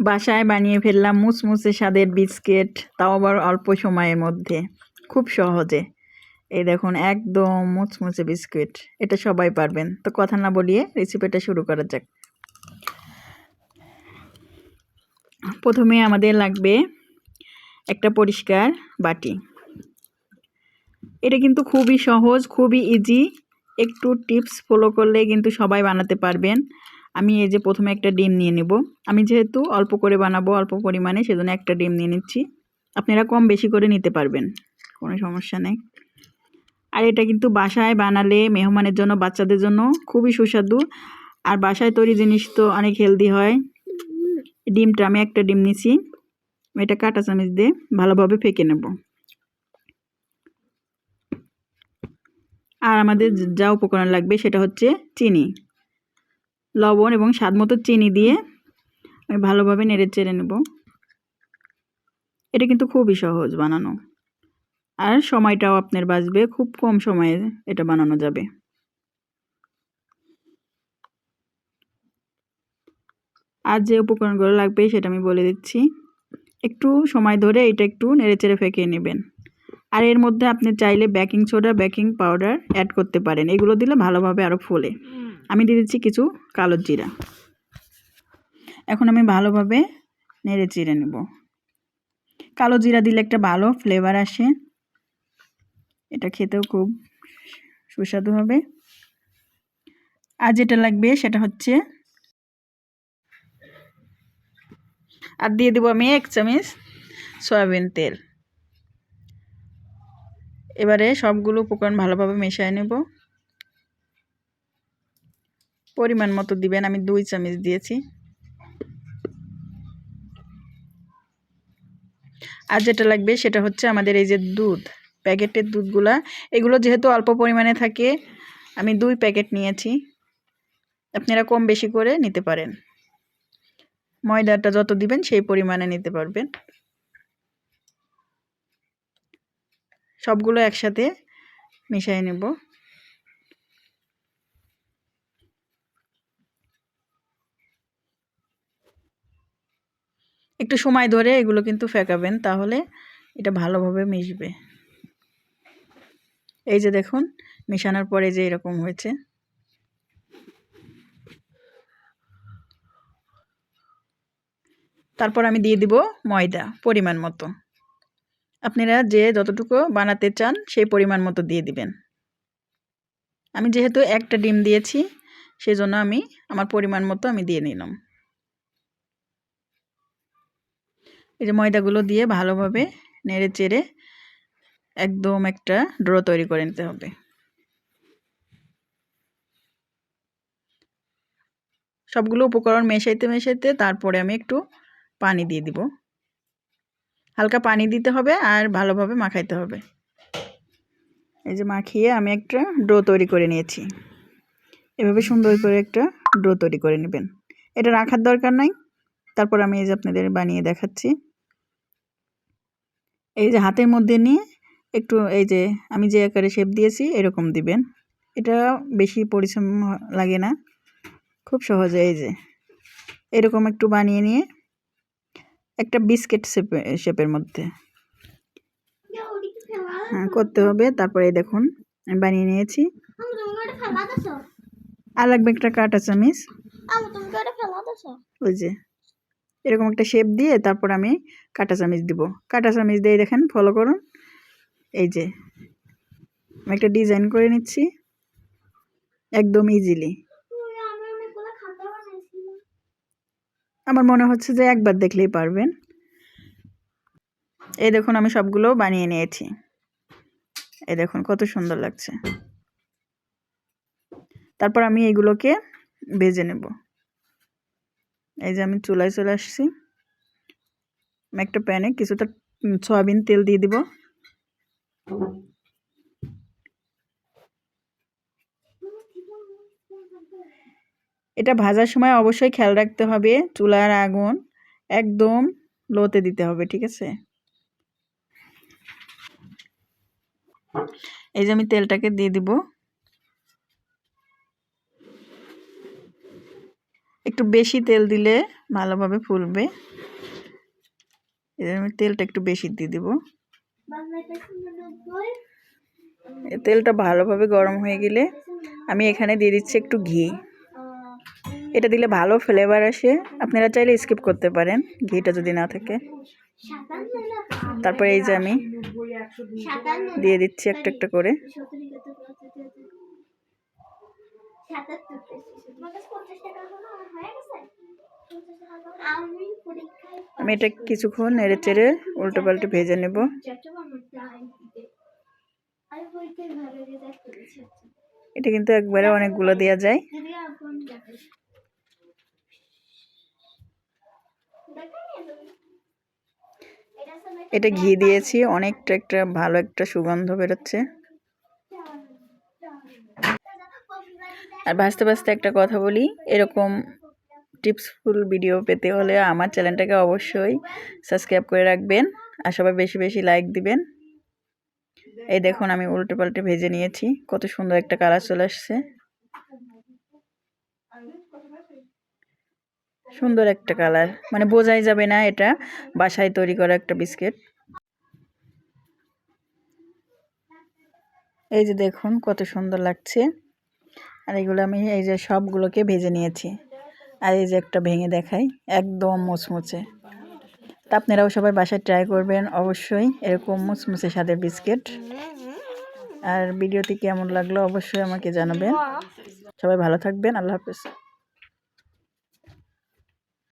বাসায় বানিয়ে ফেললাম মুসমুসে স্বাদের বিস্কিট, তাও আবার অল্প সময়ের মধ্যে। খুব সহজে। এই দেখুন, একদম মুচমুচে বিস্কিট। এটা সবাই পারবেন। তো কথা না বলিয়ে রেসিপিটা শুরু করা যাক। প্রথমে আমাদের লাগবে একটা পরিষ্কার বাটি। এটা কিন্তু খুবই সহজ, খুবই ইজি একটু টিপস ফলো করলে কিন্তু সবাই বানাতে পারবেন। আমি এই যে প্রথমে একটা ডিম নিয়ে নেব। আমি যেহেতু অল্প করে বানাবো, অল্প পরিমাণে, সেজন্য একটা ডিম নিয়ে নিচ্ছি। আপনারা কম বেশি করে নিতে পারবেন, কোনো সমস্যা নেই। আর এটা কিন্তু বাসায় বানালে মেহমানের জন্য, বাচ্চাদের জন্য খুবই সুস্বাদু। আর বাসায় তৈরি জিনিস তো অনেক হেলদি হয়। ডিমটা আমি একটা ডিম নিছি। এটা কাঁটা চামচ দিয়ে ভালোভাবে ফেঁকে নেব। আর আমাদের যা উপকরণ লাগবে, সেটা হচ্ছে চিনি। লবণ এবং স্বাদ মতো চিনি দিয়ে আমি ভালোভাবে নেড়ে চেড়ে নেব। এটা কিন্তু খুবই সহজ বানানো। আর সময়টাও আপনার বাঁচবে, খুব কম সময়ে এটা বানানো যাবে। আর যে উপকরণগুলো লাগবে সেটা আমি বলে দিচ্ছি। একটু সময় ধরে এটা একটু নেড়েচেড়ে ফেঁকে নেবেন। আর এর মধ্যে আপনি চাইলে baking soda, baking powder add করতে পারেন। এগুলো দিলে ভালোভাবে আরও ফোলে। আমি দিয়ে দিচ্ছি কিছু কালো জিরা। এখন আমি ভালোভাবে নেড়ে চিড়ে নেব। কালো জিরা দিলে একটা ভালো ফ্লেভার আসে। এটা খেতেও খুব সুস্বাদু হবে। আর যেটা লাগবে সেটা হচ্ছে আর দিয়ে দেবো আমি এক চামচ সয়াবিন তেল। এবারে সবগুলো উপকরণ ভালোভাবে মেশায় নেব। পরিমাণ মতো দিবেন, আমি দুই চামচ দিয়েছি। আর যেটা লাগবে সেটা হচ্ছে আমাদের এই যে দুধ, প্যাকেটের দুধগুলা। এগুলো যেহেতু অল্প পরিমাণে থাকে, আমি দুই প্যাকেট নিয়েছি। আপনারা কম বেশি করে নিতে পারেন। ময়দাটা যত দিবেন সেই পরিমাণে নিতে পারবেন। সবগুলো একসাথে মিশিয়ে নেব। একটু সময় ধরে এগুলো কিন্তু ফেঁকাবেন, তাহলে এটা ভালোভাবে মিশবে। এই যে দেখুন, মিশানোর পরে যে এরকম হয়েছে। তারপর আমি দিয়ে দিব ময়দা, পরিমাণ মতো। আপনারা যে যতটুকু বানাতে চান, সেই পরিমাণ মতো দিয়ে দিবেন। আমি যেহেতু একটা ডিম দিয়েছি সেই জন্য আমি আমার পরিমাণ মতো আমি দিয়ে নিলাম। এই যে ময়দাগুলো দিয়ে ভালোভাবে নেড়ে চেড়ে একদম একটা ড্র তৈরি করে নিতে হবে। সবগুলো উপকরণ মেশাইতে মেশাইতে তারপরে আমি একটু পানি দিয়ে দিব। হালকা পানি দিতে হবে আর ভালোভাবে মাখাইতে হবে। এই যে মাখিয়ে আমি একটা ডো তৈরি করে নিয়েছি। এভাবে সুন্দর করে একটা ডো তৈরি করে নেবেন। এটা রাখার দরকার নাই। তারপর আমি এই যে আপনাদের বানিয়ে দেখাচ্ছি। এই যে হাতের মধ্যে নিয়ে একটু এই যে আমি যে আকারে শেপ দিয়েছি এরকম দিবেন। এটা বেশি পরিশ্রম লাগে না। খুব সহজে এই যে এরকম একটু বানিয়ে নিয়ে একটা বিস্কিট শেপে শেপের মধ্যে। হ্যাঁ করতে হবে। তারপরে দেখুন আমি বানিয়ে নিয়েছি। আর লাগবে একটা কাটা চামিচ। ওই যে। এরকম একটা শেপ দিয়ে তারপর আমি কাটা চামিচ দিব। কাটা চামিচ দিয়ে দেখেন ফলো করুন। এই যে, আমি একটা ডিজাইন করে নিচ্ছি। একদম ইজিলি আমার মনে হচ্ছে যে একবার দেখলেই পারবেন। এই দেখুন, আমি সবগুলো বানিয়ে নিয়েছি। এই দেখুন, কত সুন্দর লাগছে। তারপর আমি এইগুলোকে ভেজে নেব। এই যে আমি চুলায় চলে আসছি। একটা প্যানে কিছুটা সয়াবিন তেল দিয়ে দিব। এটা ভাজার সময় অবশ্যই খেয়াল রাখতে হবে, চুলার আগুন একদম লোতে দিতে হবে, ঠিক আছে? এই যে আমি তেলটাকে দিয়ে দিব। একটু বেশি তেল দিলে ভালোভাবে ফুলবে। এর আমি তেলটা একটু বেশি দিয়ে দিব। তেলটা ভালোভাবে গরম হয়ে গেলে আমি এখানে দিয়ে দিচ্ছি একটু ঘি। এটা দিলে ভালো ফ্লেভার আসে। আপনারা চাইলে স্কিপ করতে পারেন, ঘিটা যদি না থাকে। তারপরে এই যে আমি দিয়ে দিচ্ছি একটা একটা করে। আমি এটা কিছুক্ষণ নেড়ে চেড়ে উল্টো পাল্টে ভেজে নেব। এটা কিন্তু একবারে অনেকগুলো দেওয়া যায়। এটা ঘি দিয়েছি অনেকটা একটা ভালো একটা সুগন্ধ বেরোচ্ছে। আর ভাজতে ভাজতে একটা কথা বলি, এরকম টিপসফুল ভিডিও পেতে হলে আমার চ্যানেলটাকে অবশ্যই সাবস্ক্রাইব করে রাখবেন আর সবাই বেশি বেশি লাইক দিবেন। এই দেখুন, আমি উল্টে পাল্টে ভেজে নিয়েছি, কত সুন্দর একটা কালার চলে আসছে। সুন্দর একটা কালার মানে বোঝাই যাবে না এটা, বাসায় তৈরি করা একটা বিস্কিট। এই যে দেখুন, কত সুন্দর লাগছে। আর এগুলো আমি এই যে সবগুলোকে ভেজে নিয়েছি। আর এই যে একটা ভেঙে দেখাই, একদম মুচমুচে। তা আপনারাও সবাই বাসায় ট্রাই করবেন, অবশ্যই এরকম মুচমুচে স্বাদের বিস্কিট। আর ভিডিওটি কেমন লাগল অবশ্যই আমাকে জানাবেন। সবাই ভালো থাকবেন, আল্লাহ হাফেজ।